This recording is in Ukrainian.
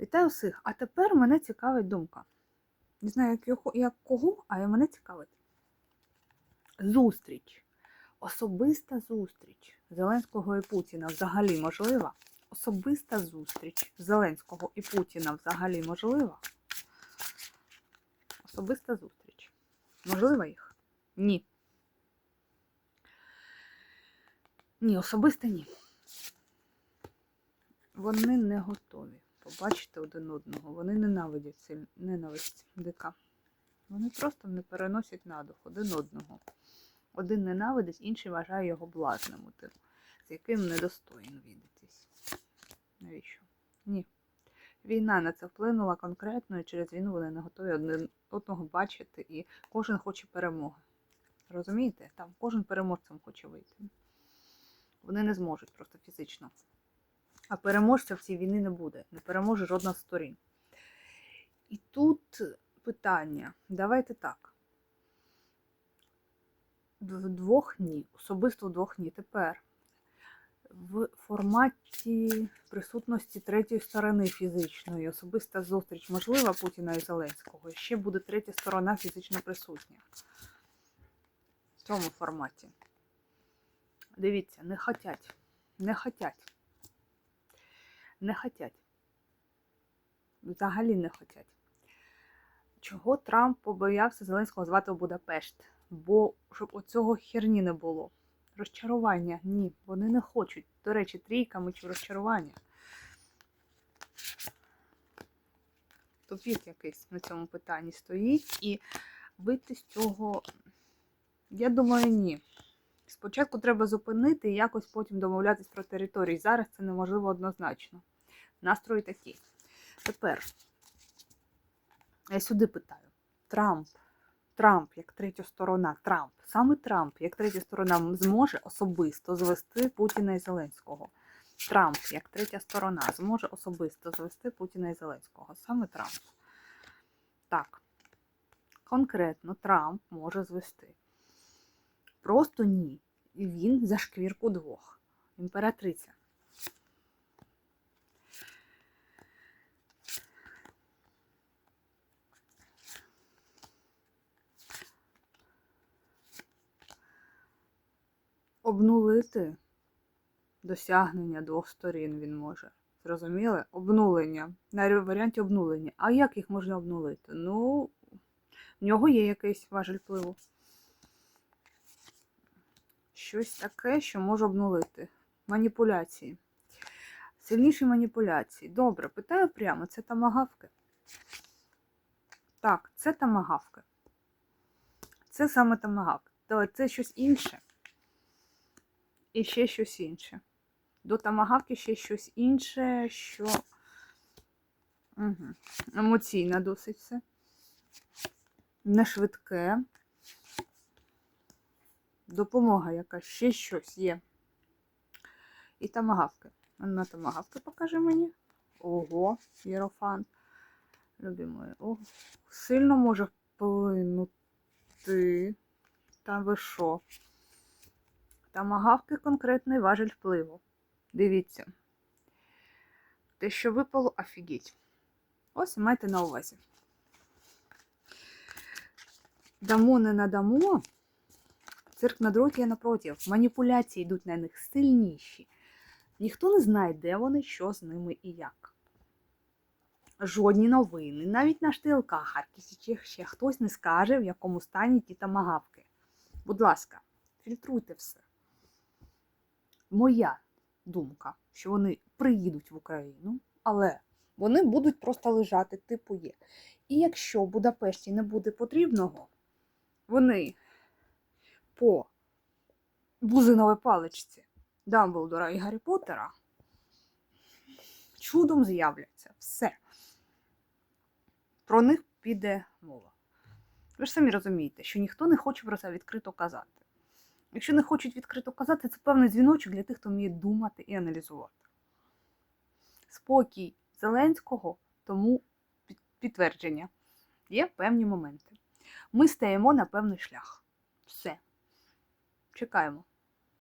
Вітаю всіх! А тепер мене цікавить думка. Не знаю, як, його- як кого, а мене цікавить. Зустріч. Особиста зустріч Зеленського і Путіна взагалі можлива? Особиста зустріч Зеленського і Путіна взагалі можлива? Особиста зустріч. Можлива їх? Ні. Ні, особисто ні. Вони не готові побачити один одного. Вони ненавидять ненависть дика. Вони просто не переносять на дух один одного. Один ненавидить, інший вважає його блазним, тим, з яким недостойно віддатись. Навіщо? Ні. Війна на це вплинула конкретно, і через війну вони не готові один одного бачити, і кожен хоче перемоги. Розумієте? Там кожен переможцем хоче вийти. Вони не зможуть просто фізично. А переможця в цій війни не буде. Не переможе жодна з сторін. І тут питання. Давайте так. Вдвох ні. Особисто вдвох ні. Тепер в форматі присутності третьої сторони фізичної, особиста зустріч можлива Путіна і Зеленського. Ще буде третя сторона фізично присутня. В цьому форматі. Дивіться, не хотять. Не хотять. Не хотять. Взагалі не хотять. Чого Трамп побоявся Зеленського звати в Будапешт? Бо щоб оцього херні не було. Розчарування ні, вони не хочуть. До речі, трійками чи розчарування. Тупік якийсь на цьому питанні стоїть, і вийти з цього, я думаю, ні. Спочатку треба зупинити і якось потім домовлятись про території. Зараз це неможливо однозначно. Настрої такі. Тепер я сюди питаю: Трамп, Трамп, як третя сторона, Трамп, саме Трамп, як третя сторона, зможе особисто звести Путіна і Зеленського. Трамп, як третя сторона, зможе особисто звести Путіна і Зеленського. Саме Трамп. Так. Конкретно Трамп може звести. Просто ні. І він за шквірку двох. Імператриця. Обнулити досягнення двох сторін він може. Зрозуміли? Обнулення. На варіанті обнулення. А як їх можна обнулити? Ну, в нього є якийсь важель впливу. Щось таке, що може обнулити. Маніпуляції. Сильніші маніпуляції. Добре, питаю прямо, це тамагавки? Так, це тамагавки. Це саме тамагавки. То це щось інше. І ще щось інше. До тамагавки ще щось інше, що угу. емоційне досить все. Не швидке. Допомога якась, ще щось є. І тамагавки. На тамагавки покажи мені. Ого, єрофант. Любимої. О, сильно може вплинути. Та ви що? Тамагавки конкретний важель впливу. Дивіться. Те, що випало, офігеть. Ось майте на увазі. Дамо не надамо. Цирк на дроті, а напротив. Маніпуляції йдуть на них сильніші. Ніхто не знає, де вони, що з ними і як. Жодні новини, навіть на штилках Харківські ще хтось не скаже, в якому стані ті тамагавки. Будь ласка, фільтруйте все. Моя думка, що вони приїдуть в Україну, але вони будуть просто лежати, типу є. І якщо Будапешті не буде потрібного, вони по бузиновій паличці Дамблдора і Гаррі Поттера чудом з'являться. Все. Про них піде мова. Ви ж самі розумієте, що ніхто не хоче про це відкрито казати. Якщо не хочуть відкрито казати, це певний дзвіночок для тих, хто вміє думати і аналізувати. Спокій Зеленського тому підтвердження. Є певні моменти. Ми стаємо на певний шлях. Все. Чекаємо.